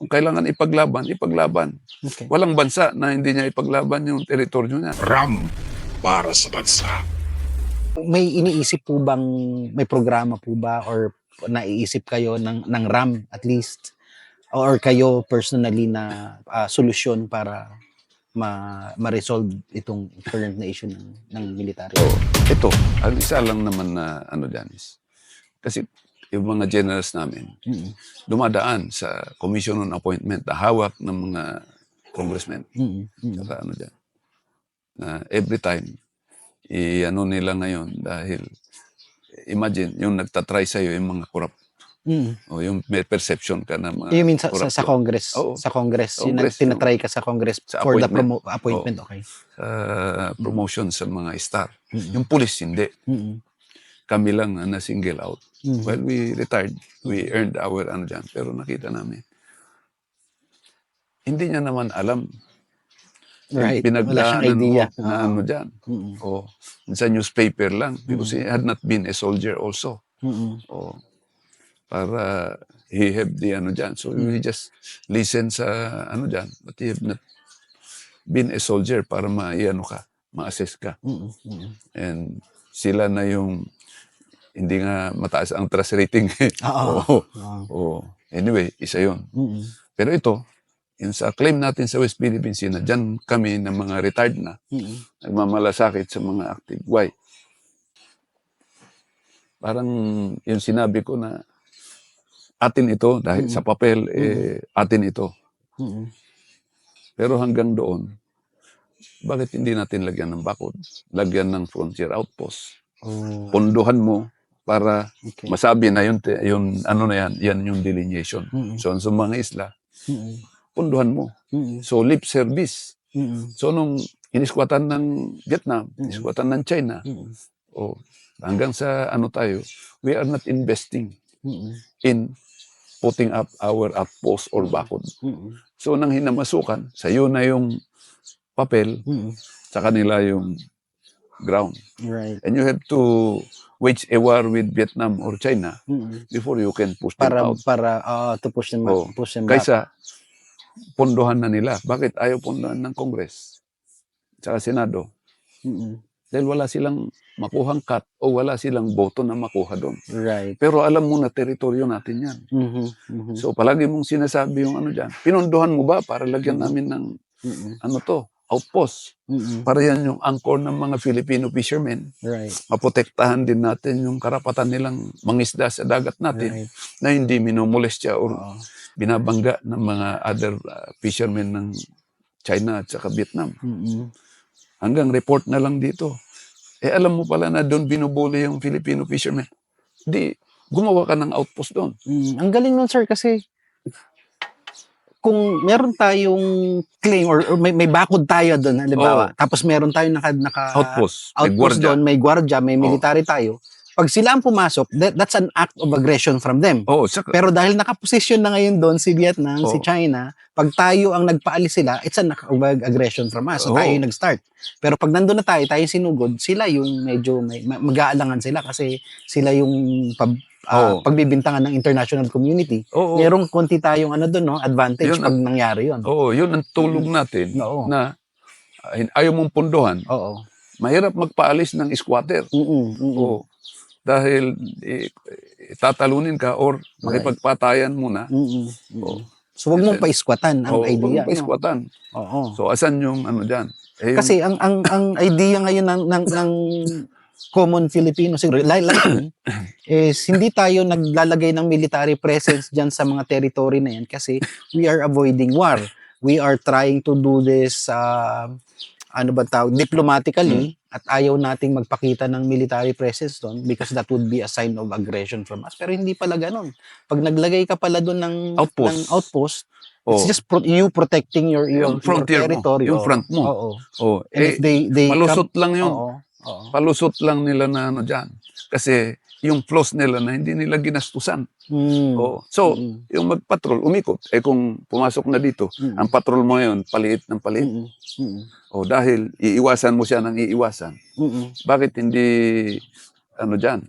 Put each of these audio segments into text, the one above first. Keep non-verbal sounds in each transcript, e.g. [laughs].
Kung kailangan ipaglaban, ipaglaban. Okay. Walang bansa na hindi niya ipaglaban yung teritoryo niya. Ram para sa bansa. May iniisip po bang, may programa po ba or naiisip kayo ng, ng RAM at least? Or kayo personally na ah, solusyon para ma, ma-resolve itong current na issue ng, ng military? So, ito, ang isa lang naman na ano dyan is, kasi yung mga generals namin, Mm, dumadaan sa commission on appointment na hawak ng mga congressmen. mm, mm. Saka ano dyan. Na every time, i-ano nila ngayon dahil imagine, yung nagtatry sa'yo yung mga corrupt Mm. o yung may perception ka na mga You mean sa, sa, sa. Congress? Oo. Sa Congress? Yung Congress, nag- tinatry ka sa Congress Sa for the promo- appointment, okay. sa promotion sa mga star. Mm, Yung police, hindi. mm, Kami lang ang na-single out. mm. Well, we retired. We earned our ano dyan. Pero nakita namin, hindi niya naman alam Right. pinagdaanan mo na Oo. ano dyan. Mm, O, sa newspaper lang. Because he had not been a soldier also. mm, O, para he have the ano dyan. So, we just listen sa ano dyan. But he have not been a soldier para ma-ano ka, ma-assess ka. mm, mm. And sila na yung hindi nga mataas ang trust rating. [laughs] Oo. Oo. Oo. Oo. Anyway, isa yun. Mm, Pero ito, yung sa claim natin sa West Philippine Sea na dyan kami ng mga retired na, mm, nagmamalasakit sa mga active. Why? Parang yung sinabi ko na atin ito, dahil Mm. sa papel, eh, atin ito. mm. Pero hanggang doon, bakit hindi natin lagyan ng bakod? Lagyan ng frontier outpost. Oh, Pondohan mo para okay. masabi na yun, yun ano na yan, yan yung delineation. Mm, So, sa mga isla, mm, pondohan mo. mm, So, lip service. mm, So, nung iniskwatan ng Vietnam, iniskwatan ng China, mm, o hanggang sa ano tayo, we are not investing mm, in putting up our outpost or bakod. mm, So, nang hinamasukan, sa'yo na yung papel, mm. sa kanila yung ground. Right. And you have to wage a war with Vietnam or China Mm. before you can push them Para out. para ah, to push them Oo. push them back. Kaysa, pondohan na nila. Bakit ayaw pondohan ng Congress? Tsaka Senado? Mm, Dahil wala silang makuhang cut o wala silang boto na makuha doon. Right. Pero alam mo na teritoryo natin yan. Mhm, mhm, So palagi mong sinasabi yung ano dyan. Pinondohan mo ba para lagyan namin ng mhm, ano to, outpost. mhm. Para yan yung anchor ng mga Filipino fishermen. Right. Maprotektahan din natin yung karapatan nilang mangisda sa dagat natin Right. na hindi minomolestya o Oo. binabangga ng mga other uh, fishermen ng China at saka Vietnam. Mhm. Hanggang report na lang dito. Eh alam mo pala na doon binubuli yung Filipino fishermen. Di, gumawa ka ng outpost doon. Mm, ang galing nun, sir, kasi kung meron tayong claim or, or may, may bakod tayo doon, halimbawa, tapos meron tayong naka, naka Outpost. Outpost doon, may gwardiya, may military tayo, pag sila ang pumasok, that, that's an act of aggression from them. Oo, saka, Pero dahil nakaposisyon na ngayon doon si Vietnam, si Oo. China, pag tayo ang nagpaalis sila, it's an act of aggression from us. So Oo. tayo yung nag-start. Pero pag nandun na tayo, tayo sinugod, sila yung medyo may, ma- mag-aalangan sila kasi sila yung pag, ah, Oo. pagbibintangan ng international community. oo, Merong konti tayong ano doon, no, advantage Yun pag nangyari yun. oo, yun ang tulong natin Oo. na uh, ayaw mong pundohan. Oo. Mahirap magpaalis ng squatter. Mm-mm, mm-mm. Oo. Dahil eh, tatalunin ka or makipagpatayan muna. Mm-mm, mm-mm. Oo. So wag mong paiskwatan ang Oo, idea. no? paiskwatan. Oo. So, asan yung ano dyan? Eh, yung- Kasi ang ang ang idea ngayon ng ng, ng common Filipino siguro like, like [coughs] is hindi tayo naglalagay ng military presence diyan sa mga territory na yan kasi we are avoiding war. We are trying to do this uh, ano ba tawag diplomatically at ayaw nating magpakita ng military presence doon because that would be a sign of aggression from us. Pero hindi pala ganun. Pag naglagay ka pala doon ng Outpost. ng outpost, Oo. it's just pro- you protecting your your, Yung frontier your mo, territory. yung Oo. front mo. Oo. oh, And eh, if they they malusot lang yun. Oo. Oo. Palusot lang nila na ano dyan. Kasi yung flaws nila na hindi nila ginastusan. Mm. Oo. So, Mm. yung magpatrol, umikot. Eh kung pumasok na dito, Mm. ang patrol mo ngayon, paliit ng paliit. Mm. Mm. O dahil iiwasan mo siya ng iiwasan. Mm. Bakit hindi, ano dyan,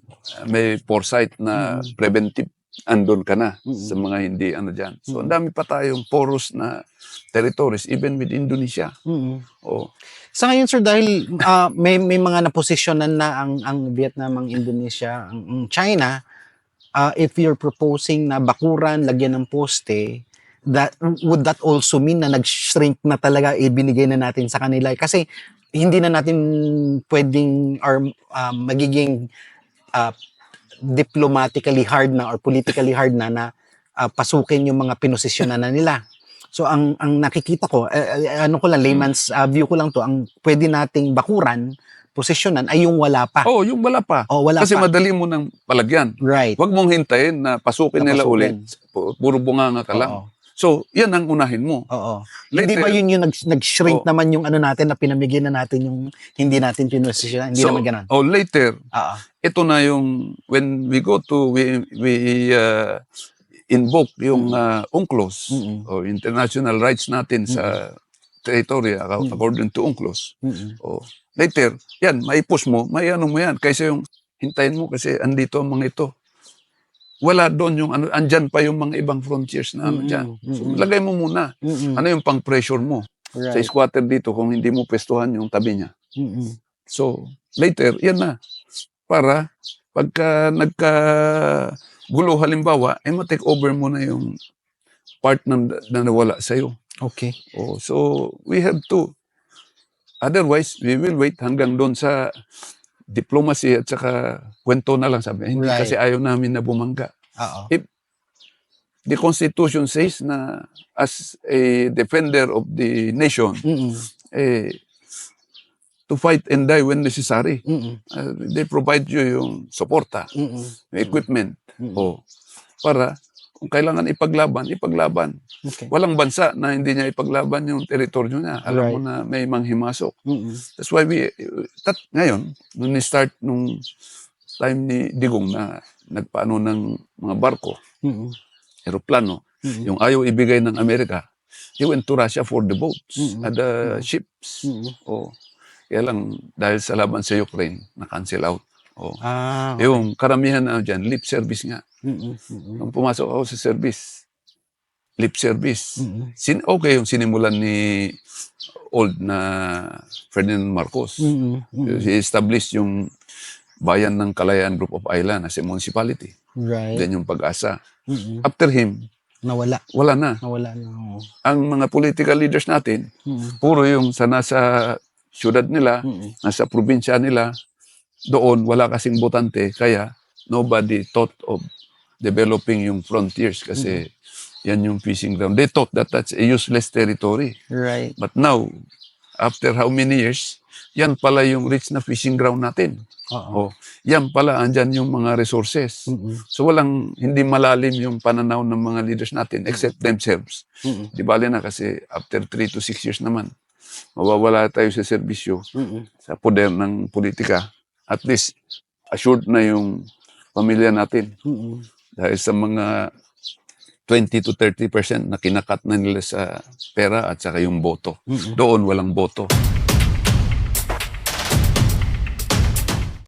may foresight na Mm. preventive andun ka na Mm-mm. sa mga hindi ano dyan. So, Mm. ang dami pa tayong porous na territories, even with Indonesia. Mm-mm. Oh, Sa ngayon sir dahil ah, may may mga naposisyonan na ang ang Vietnam, ang Indonesia, ang, ang China, ah, if you're proposing na bakuran, lagyan ng poste, that would that also mean na nag-shrink na talaga ibinigay na natin sa kanila kasi hindi na natin pwedeng or ah, magiging ah, diplomatically hard na or politically hard na na ah, pasukin yung mga pinosisyonan na nila. So ang ang nakikita ko, eh, ano ko lang layman's ah, view ko lang to, ang pwede nating bakuran, posisyonan ay yung wala pa. oh yung wala pa. Oh, wala Kasi pa. madali mo nang palagyan. right. Huwag mong hintayin na pasukin nila Napasukin. ulit. Pu- Puro bunganga ka lang. Oo. So, yan ang unahin mo. Oo. Hindi Later- ba yun yung nag, nag-shrink Oh. naman yung ano natin na pinamigay na natin yung hindi natin pinosisyonan? Hindi so, naman ganun. Oh, later, Oo. ito na yung when we go to we we uh, invoke yung uh, UNCLOS Mm-mm. o international rights natin sa territory according to UNCLOS. Mm-mm. O later, yan, maipos mo, may ano mo yan kaysa yung hintayin mo kasi andito ang mga ito. Wala doon yung ano, andyan pa yung mga ibang frontiers na ano dyan. So, lagay mo muna. Ano yung pang-pressure mo sa Right. squatter dito kung hindi mo pwestuhan yung tabi niya. So, later, yan na. Para pagka nagka gulo halimbawa, eh ma-take over mo na yung part na, na nawala sa'yo. Okay. Oh, so, we have to. Otherwise, we will wait hanggang doon sa diplomacy at saka kwento na lang sabi. Hindi Right. kasi ayaw namin na bumangga. Oo. The Constitution says na as a defender of the nation, Mm-mm. eh, to fight and die when necessary. Mm-mm. Uh, they provide you yung suporta, Mm-mm. equipment. Mm-mm. O, para kung kailangan ipaglaban, ipaglaban. Okay. Walang bansa na hindi niya ipaglaban yung teritoryo niya. Alam mo na may manghimasok. Mm-mm. That's why we, tat, ngayon, nung ni-start nung time ni Digong na nagpaano ng mga barko, Mm-mm. aeroplano, Mm-mm. yung ayaw ibigay ng Amerika, he went to Russia for the boats Mm-mm. and the ships. Mm-mm. O, kaya lang, dahil sa laban sa Ukraine, na-cancel out. O, Ah. yung karamihan na dyan, lip service nga. Mm-mm. Nung pumasok ako sa service, lip service. Mm-mm. Sin okay yung sinimulan ni old na Ferdinand Marcos. Mm-mm. He established yung Bayan ng Kalayaan Group of Island as a municipality. Right. Then yung pag-asa. Mm-mm. After him, Nawala. wala na. Nawala na. oo. Ang mga political leaders natin, Mm-mm. puro yung sa nasa syudad nila, Mm-mm. nasa probinsya nila, doon wala kasing botante, kaya nobody thought of developing yung frontiers kasi yan yung fishing ground. They thought that that's a useless territory. Right. But now, after how many years, yan pala yung rich na fishing ground natin. Oo. Oh, yan pala, andyan yung mga resources. Mm-mm. So walang, hindi malalim yung pananaw ng mga leaders natin except themselves. Mm-mm. Di bali na kasi after 3 to 6 years naman, mawawala tayo sa serbisyo, Mm-mm. sa poder ng politika. At least, assured na yung pamilya natin. Mm-mm. Dahil sa mga 20 to 30% na kinakat na nila sa pera at saka yung boto. Mm-mm. Doon walang boto.